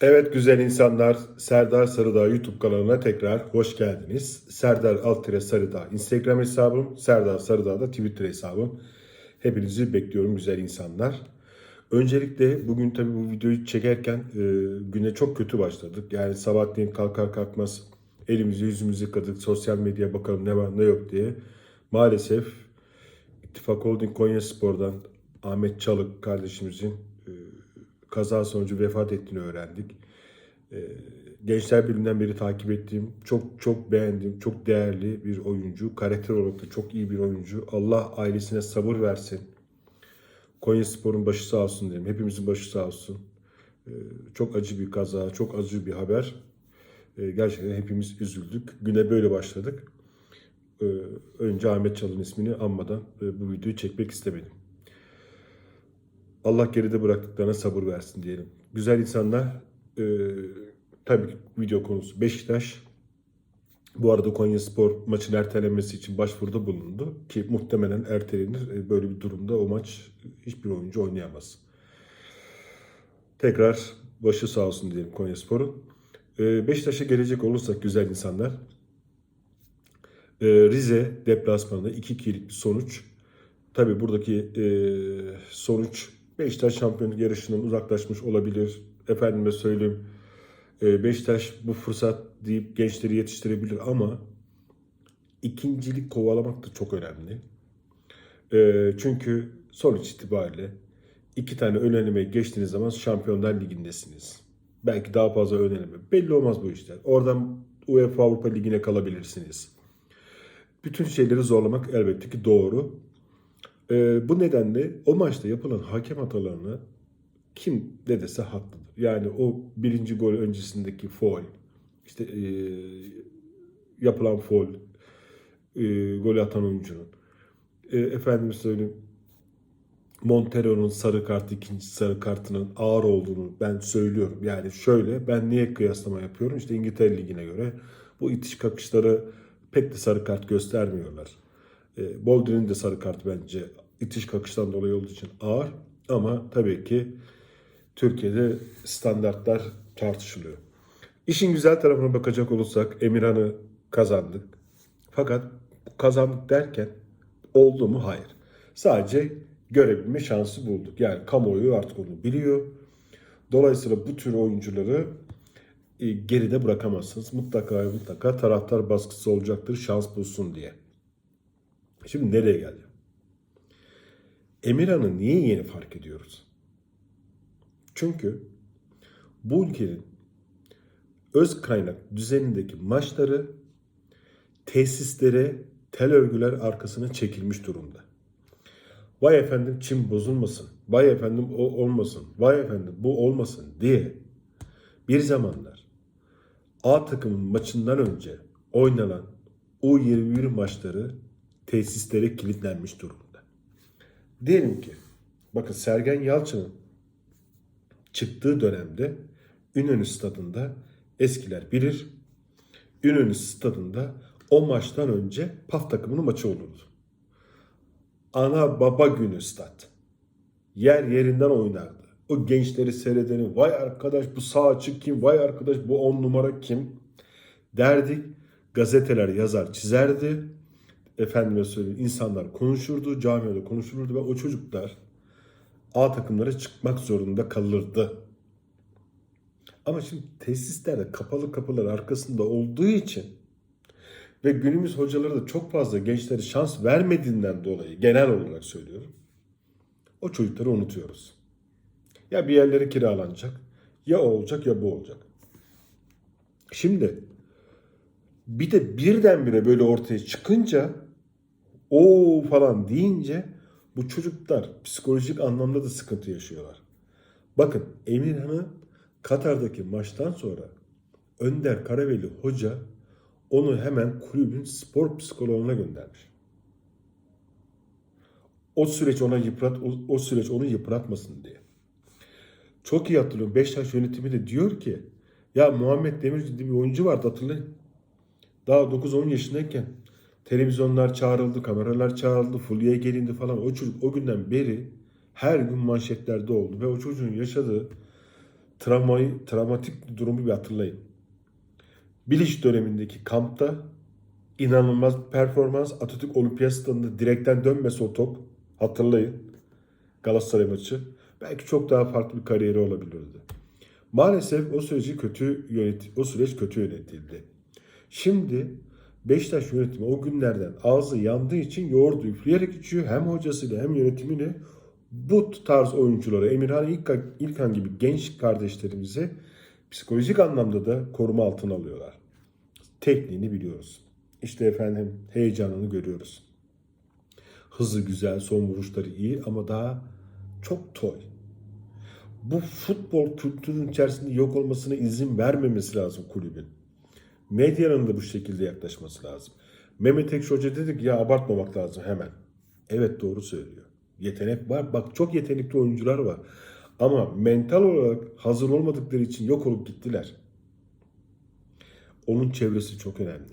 Evet güzel insanlar, Serdar Sarıdağ YouTube kanalına tekrar hoş geldiniz. Serdar Altıre Sarıdağ Instagram hesabım, Serdar Sarıdağ da Twitter hesabım. Hepinizi bekliyorum güzel insanlar. Öncelikle bugün tabii bu videoyu çekerken e, güne çok kötü başladık. Yani sabahleyin kalkar kalkmaz elimizi yüzümüzü yıkadık, sosyal medyaya bakalım ne var ne yok diye. Maalesef İttifak Holding Konya Spor'dan Ahmet Çalık kardeşimizin kaza sonucu vefat ettiğini öğrendik. E, Gençler Birliği'nden beri takip ettiğim, çok çok beğendiğim, çok değerli bir oyuncu. Karakter olarak da çok iyi bir oyuncu. Allah ailesine sabır versin. Konya Spor'un başı sağ olsun derim. Hepimizin başı sağ olsun. E, Çok acı bir kaza, çok acı bir haber. E, Gerçekten hepimiz üzüldük. Güne böyle başladık. Önce Ahmet Çalın ismini anmadan e, bu videoyu çekmek istemedim. Allah geride bıraktıklarına sabır versin diyelim. Güzel insanlar, e, tabii ki video konusu Beşiktaş. Bu arada Konya Spor maçın ertelenmesi için başvuruda bulundu. Ki muhtemelen ertelenir. E, Böyle bir durumda o maç hiçbir oyuncu oynayamaz. Tekrar başı sağ olsun diyelim Konya Spor'un. E, Beşiktaş'a gelecek olursak güzel insanlar. E, Rize deplasmanında 2-2'lik bir sonuç. Tabii buradaki sonuç Beşiktaş şampiyonluk yarışından uzaklaşmış olabilir. Efendime söyleyeyim e, Beşiktaş bu fırsat deyip gençleri yetiştirebilir ama ikincilik kovalamak da çok önemli. E, çünkü sonuç itibariyle iki tane ön elemeyi geçtiğiniz zaman Şampiyonlar Ligi'ndesiniz. Belki daha fazla ön eleme. Belli olmaz bu işler. Oradan UEFA Avrupa Ligi'ne kalabilirsiniz. Bütün şeyleri zorlamak elbette ki doğru. Ee, bu nedenle o maçta yapılan hakem hatalarına kim ne dese haklıdır. Yani o birinci gol öncesindeki foul, işte e, yapılan foul, e, golü atan oyuncunun, e, efendim söyleyeyim Montero'nun sarı kartı ikinci sarı kartının ağır olduğunu ben söylüyorum. Yani şöyle ben niye kıyaslama yapıyorum? İşte İngiltere Ligi'ne göre bu itiş kakışları pek de sarı kart göstermiyorlar. E, de sarı kartı bence itiş kakıştan dolayı olduğu için ağır. Ama tabii ki Türkiye'de standartlar tartışılıyor. İşin güzel tarafına bakacak olursak Emirhan'ı kazandık. Fakat kazandık derken oldu mu? Hayır. Sadece görebilme şansı bulduk. Yani kamuoyu artık onu biliyor. Dolayısıyla bu tür oyuncuları e, geride bırakamazsınız. Mutlaka mutlaka taraftar baskısı olacaktır şans bulsun diye. Şimdi nereye geldim? Emirhan'ı niye yeni fark ediyoruz? Çünkü bu ülkenin öz kaynak düzenindeki maçları tesislere tel örgüler arkasına çekilmiş durumda. Vay efendim çim bozulmasın, vay efendim o olmasın, vay efendim bu olmasın diye bir zamanlar A takımın maçından önce oynanan U21 maçları tesislere kilitlenmiş durumda. Diyelim ki bakın Sergen Yalçın'ın çıktığı dönemde Ünönü stadında eskiler bilir. Ünönü stadında o maçtan önce PAF takımının maçı olurdu. Ana baba günü stat. Yer yerinden oynardı. O gençleri seyredeni vay arkadaş bu sağ açık kim, vay arkadaş bu on numara kim derdik. Gazeteler yazar çizerdi. Efendime söyleyeyim insanlar konuşurdu, camiada konuşulurdu ve o çocuklar A takımlara çıkmak zorunda kalırdı. Ama şimdi tesislerde kapalı kapılar arkasında olduğu için ve günümüz hocaları da çok fazla gençlere şans vermediğinden dolayı genel olarak söylüyorum. O çocukları unutuyoruz. Ya bir yerlere kiralanacak, ya o olacak ya bu olacak. Şimdi bir de birdenbire böyle ortaya çıkınca o falan deyince bu çocuklar psikolojik anlamda da sıkıntı yaşıyorlar. Bakın Emirhan'ı Katar'daki maçtan sonra Önder Karaveli hoca onu hemen kulübün spor psikoloğuna göndermiş. O süreç ona yıprat, o, o süreç onu yıpratmasın diye. Çok iyi hatırlıyorum. Beşiktaş yönetimi de diyor ki ya Muhammed Demirci diye bir oyuncu vardı hatırlayın. Daha 9-10 yaşındayken televizyonlar çağrıldı, kameralar çağrıldı, Fulya'ya gelindi falan. O çocuk o günden beri her gün manşetlerde oldu ve o çocuğun yaşadığı travmayı, travmatik durumu bir hatırlayın. Bilic dönemindeki kampta inanılmaz bir performans. Atatürk Olimpiyat direkten dönmese o top. Hatırlayın. Galatasaray maçı. Belki çok daha farklı bir kariyeri olabilirdi. Maalesef o süreci kötü yönet o süreç kötü yönetildi. Şimdi Beşiktaş yönetimi o günlerden ağzı yandığı için yoğurdu üfleyerek içiyor. Hem hocasıyla hem yönetimiyle bu tarz oyuncuları Emirhan İlkan, İlkan gibi genç kardeşlerimizi psikolojik anlamda da koruma altına alıyorlar. Tekniğini biliyoruz. İşte efendim heyecanını görüyoruz. Hızı güzel, son vuruşları iyi ama daha çok toy. Bu futbol kültürünün içerisinde yok olmasına izin vermemesi lazım kulübün. Medyanın da bu şekilde yaklaşması lazım. Mehmet Ekşi Hoca dedi ki ya abartmamak lazım hemen. Evet doğru söylüyor. Yetenek var. Bak çok yetenekli oyuncular var. Ama mental olarak hazır olmadıkları için yok olup gittiler. Onun çevresi çok önemli.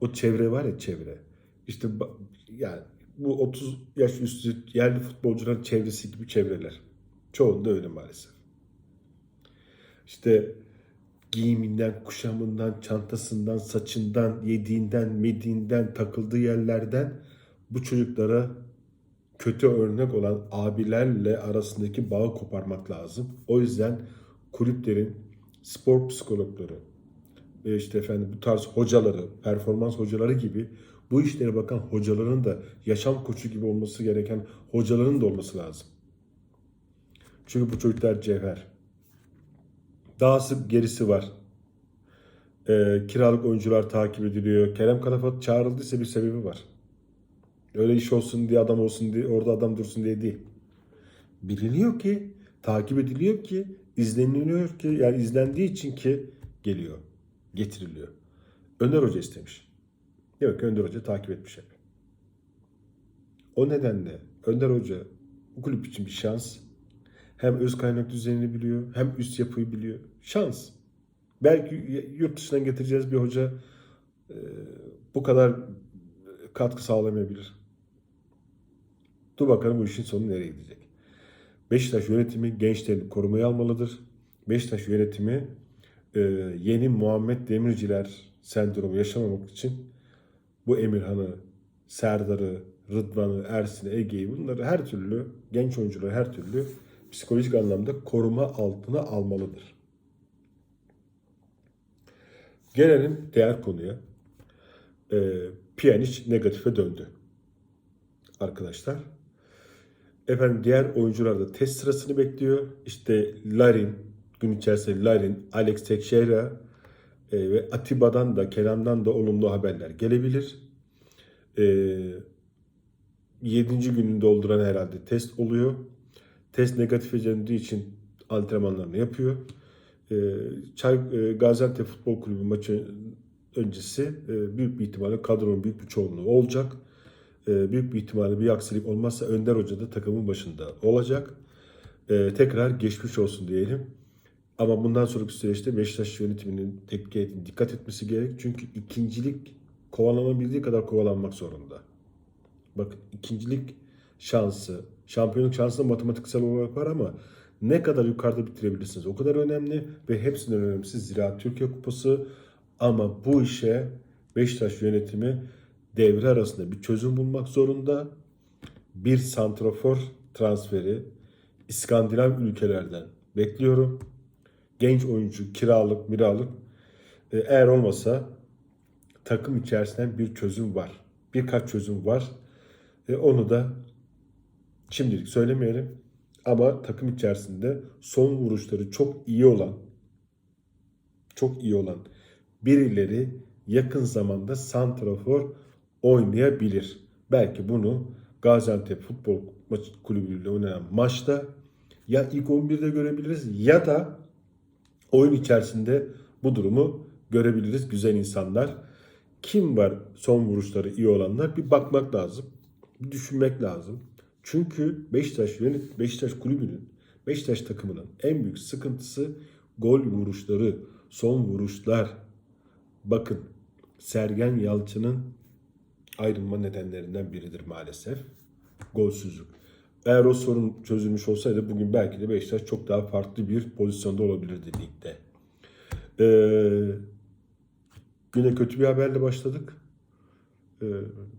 O çevre var ya çevre. İşte yani bu 30 yaş üstü yerli futbolcuların çevresi gibi çevreler. Çoğunda öyle maalesef. İşte giyiminden, kuşamından, çantasından, saçından, yediğinden, mediğinden, takıldığı yerlerden bu çocuklara kötü örnek olan abilerle arasındaki bağı koparmak lazım. O yüzden kulüplerin spor psikologları, işte efendim bu tarz hocaları, performans hocaları gibi bu işlere bakan hocaların da yaşam koçu gibi olması gereken hocaların da olması lazım. Çünkü bu çocuklar cevher. Dahası gerisi var. Ee, kiralık oyuncular takip ediliyor. Kerem Kalafat çağrıldıysa bir sebebi var. Öyle iş olsun diye adam olsun diye orada adam dursun diye değil. Biliniyor ki, takip ediliyor ki, izleniliyor ki, yani izlendiği için ki geliyor, getiriliyor. Önder Hoca istemiş. Yok Önder Hoca takip etmiş hep. O nedenle Önder Hoca bu kulüp için bir şans. Hem öz kaynak düzenini biliyor, hem üst yapıyı biliyor. Şans. Belki yurt dışından getireceğiz bir hoca e, bu kadar katkı sağlamayabilir. Dur bakalım bu işin sonu nereye gidecek. Beşiktaş yönetimi gençlerini korumaya almalıdır. Beşiktaş yönetimi e, yeni Muhammed Demirciler sendromu yaşamamak için bu Emirhan'ı, Serdar'ı, Rıdvan'ı, Ersin'i, Ege'yi bunları her türlü genç oyuncuları her türlü psikolojik anlamda koruma altına almalıdır. Gelelim diğer konuya. E, Pjanic negatife döndü. Arkadaşlar. Efendim diğer oyuncular da test sırasını bekliyor. İşte Larin, gün içerisinde Larin, Alex Teixeira e, ve Atiba'dan da Kerem'den de olumlu haberler gelebilir. E, 7. gününü dolduran herhalde test oluyor. Test negatife döndüğü için antrenmanlarını yapıyor. E, Çay, e, Gaziantep Futbol Kulübü maçı öncesi e, büyük bir ihtimalle kadronun büyük bir çoğunluğu olacak. E, büyük bir ihtimalle bir aksilik olmazsa Önder Hoca da takımın başında olacak. Tekrar geçmiş olsun diyelim. Ama bundan sonraki süreçte Beşiktaş yönetiminin tepki dikkat etmesi gerek. Çünkü ikincilik kovalanabildiği kadar kovalanmak zorunda. Bakın ikincilik şansı, şampiyonluk şansı matematiksel olarak var ama ne kadar yukarıda bitirebilirsiniz o kadar önemli ve hepsinden önemlisi Ziraat Türkiye Kupası ama bu işe Beşiktaş yönetimi devre arasında bir çözüm bulmak zorunda. Bir santrafor transferi İskandinav ülkelerden bekliyorum. Genç oyuncu kiralık, miralık. Ee, Eğer olmasa takım içerisinden bir çözüm var. Birkaç çözüm var. E, onu da şimdilik söylemeyelim. Ama takım içerisinde son vuruşları çok iyi olan çok iyi olan birileri yakın zamanda santrafor oynayabilir. Belki bunu Gaziantep Futbol Kulübü ile oynanan maçta ya ilk 11'de görebiliriz ya da oyun içerisinde bu durumu görebiliriz güzel insanlar. Kim var son vuruşları iyi olanlar bir bakmak lazım. Bir düşünmek lazım. Çünkü Beşiktaş yönet Beşiktaş kulübünün Beşiktaş takımının en büyük sıkıntısı gol vuruşları, son vuruşlar. Bakın Sergen Yalçın'ın ayrılma nedenlerinden biridir maalesef. Golsüzlük. Eğer o sorun çözülmüş olsaydı bugün belki de Beşiktaş çok daha farklı bir pozisyonda olabilirdi ligde. Ee, güne kötü bir haberle başladık. Ee,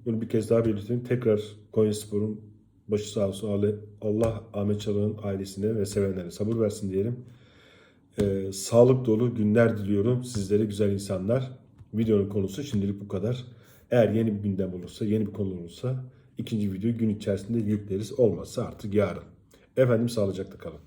bunu bir kez daha belirteyim. Tekrar Konyaspor'un başı sağ olsun. Allah- Ahmet Çalık'ın ailesine ve sevenlerine sabır versin diyelim. Ee, sağlık dolu günler diliyorum sizlere güzel insanlar. Videonun konusu şimdilik bu kadar. Eğer yeni bir gündem olursa, yeni bir konu olursa ikinci videoyu gün içerisinde yükleriz. Olmazsa artık yarın. Efendim sağlıcakla kalın.